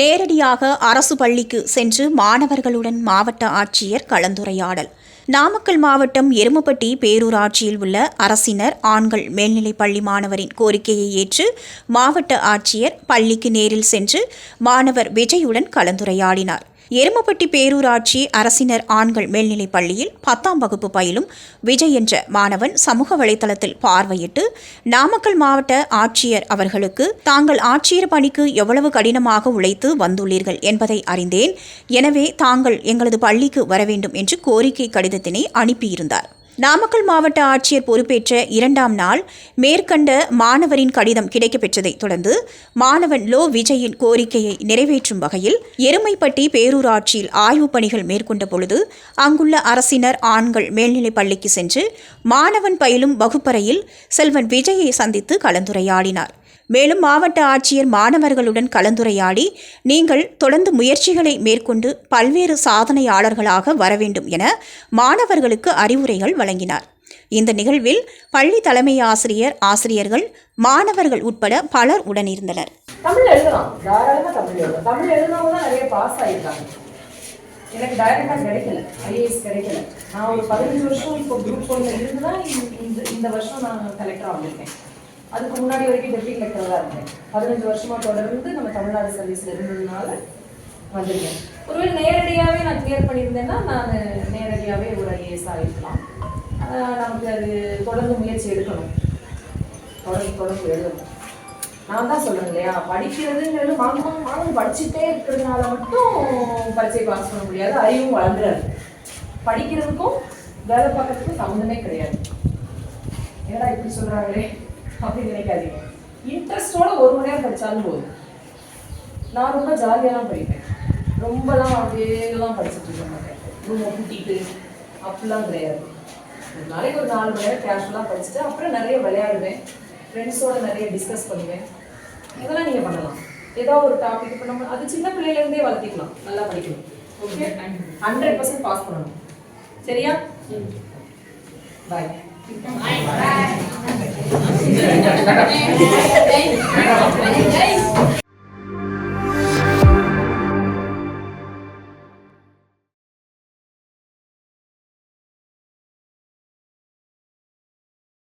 நேரடியாக அரசு பள்ளிக்கு சென்று மாணவர்களுடன் மாவட்ட ஆட்சியர் கலந்துரையாடல். நாமக்கல் மாவட்டம் எருமப்பட்டி பேரூராட்சியில் உள்ள அரசினர் ஆண்கள் மேல்நிலைப் பள்ளி மாணவரின் கோரிக்கையை ஏற்று மாவட்ட ஆட்சியர் பள்ளிக்கு நேரில் சென்று மாணவர் விஜயுடன் கலந்துரையாடினார். எருமப்பட்டி பேரூராட்சி அரசினர் ஆண்கள் மேல்நிலைப் பள்ளியில் பத்தாம் வகுப்பு பயிலும் விஜய் என்ற மாணவன் சமூக வலைதளத்தில் பார்வையிட்டு நாமக்கல் மாவட்ட ஆட்சியர் அவர்களுக்கு தாங்கள் ஆட்சியர் பணிக்கு எவ்வளவு கடினமாக உழைத்து வந்துள்ளீர்கள் என்பதை அறிந்தேன். எனவே தாங்கள் எங்களது பள்ளிக்கு வர வேண்டும் என்று கோரிக்கை கடிதம் கடிதத்தினை அனுப்பியிருந்தார். நாமக்கல் மாவட்ட ஆட்சியர் பொறுப்பேற்ற இரண்டாம் நாள் மேற்கண்ட மாணவரின் கடிதம் கிடைக்கப்பெற்றதைத் தொடர்ந்து மாணவன் லோ விஜயின் கோரிக்கையை நிறைவேற்றும் வகையில் எருமைப்பட்டி பேரூராட்சியில் ஆய்வுப் பணிகள் மேற்கொண்ட பொழுது அங்குள்ள அரசினர் ஆண்கள் மேல்நிலைப் பள்ளிக்கு சென்று மாணவன் பயிலும் வகுப்பறையில் செல்வன் விஜயை சந்தித்து கலந்துரையாடினார். மேலும் மாவட்ட ஆட்சியர் மாணவர்களுடன் கலந்துரையாடி நீங்கள் தொடர்ந்து முயற்சிகளை மேற்கொண்டு பல்வேறு சாதனையாளர்களாக வர வேண்டும் என மாணவர்களுக்கு அறிவுரைகள் வழங்கினார். இந்த நிகழ்வில் பள்ளி தலைமை ஆசிரியர் ஆசிரியர்கள் மாணவர்கள் உட்பட பலர் உடனிருந்தனர். தமிழ் எழுதலாம். தாராளமாக தமிழ் எழுதலாம். தமிழ் எழுதுனவங்க தான் நிறைய பாஸ் ஆகிருக்காங்க எனக்கு டைரக்டாக கிடைக்கல. ஐஏஎஸ் கிடைக்கல. நான் ஒரு பதினஞ்சு வருஷம் இப்போ குரூப் ஒன்று இருந்து தான் இந்த- இந்த வருஷம் நான் கலெக்டராக வந்திருக்கேன். அதுக்கு முன்னாடி வரைக்கும் டெப்டி கலெக்டராக இருந்தேன். பதினஞ்சு வருஷமாக தொடர்ந்து நம்ம தமிழ்நாடு சர்வீஸில் இருந்ததுனால வந்திருக்கேன். ஒருவேளை நேரடியாகவே நான் கிளியர் பண்ணியிருந்தேன்னா நான் நேரடியாகவே ஒரு ஐஏஎஸ் ஆகிருக்கலாம் நமக்கு அது தொடர்ந்து முயற்சி எடுக்கணும். தொடர்ந்து தொடர்ந்து எழுதணும். நான் தான் சொல்கிறேன் இல்லையா? படிக்கிறதுங்கிறது மாணவன் மாணவன் படிச்சுட்டே இருக்கிறதுனால மட்டும் பரீட்சை பாஸ் பண்ண முடியாது. அறிவும் வளர்ந்துடாது. படிக்கிறதுக்கும் வேலை பார்க்கறதுக்கும் சம்மந்தமே கிடையாது. ஏடா இப்படி சொல்கிறாங்களே அப்படின்னு நினைக்காதீங்க. இன்ட்ரெஸ்டோட ஒரு மணி நேரம் படிச்சாலும் போதும். நான் ரொம்ப ஜாலியாலாம் படிப்பேன். ரொம்பலாம் அப்படியேலாம் படிச்சுட்டு இருக்க மாட்டேன். ரூமை கூட்டிட்டு அப்படிலாம் கிடையாது. ஒரு நாளைக்கு ஒரு நாலு மணி நேரம் கேஷுவலாக படிச்சுட்டு அப்புறம் நிறைய விளையாடுவேன். ஃப்ரெண்ட்ஸோட நிறைய டிஸ்கஸ் பண்ணுவேன். இதெல்லாம் நீங்கள் பண்ணலாம். ஏதோ ஒரு டாபிக் இப்போ நம்ம அது சின்ன பிள்ளையிலேருந்தே வளர்த்திக்கலாம். நல்லா படிக்கணும். ஓகே ஹண்ட்ரட் பர்சன்ட் பாஸ் பண்ணணும். சரியா? பாய் Ei, ei, ei.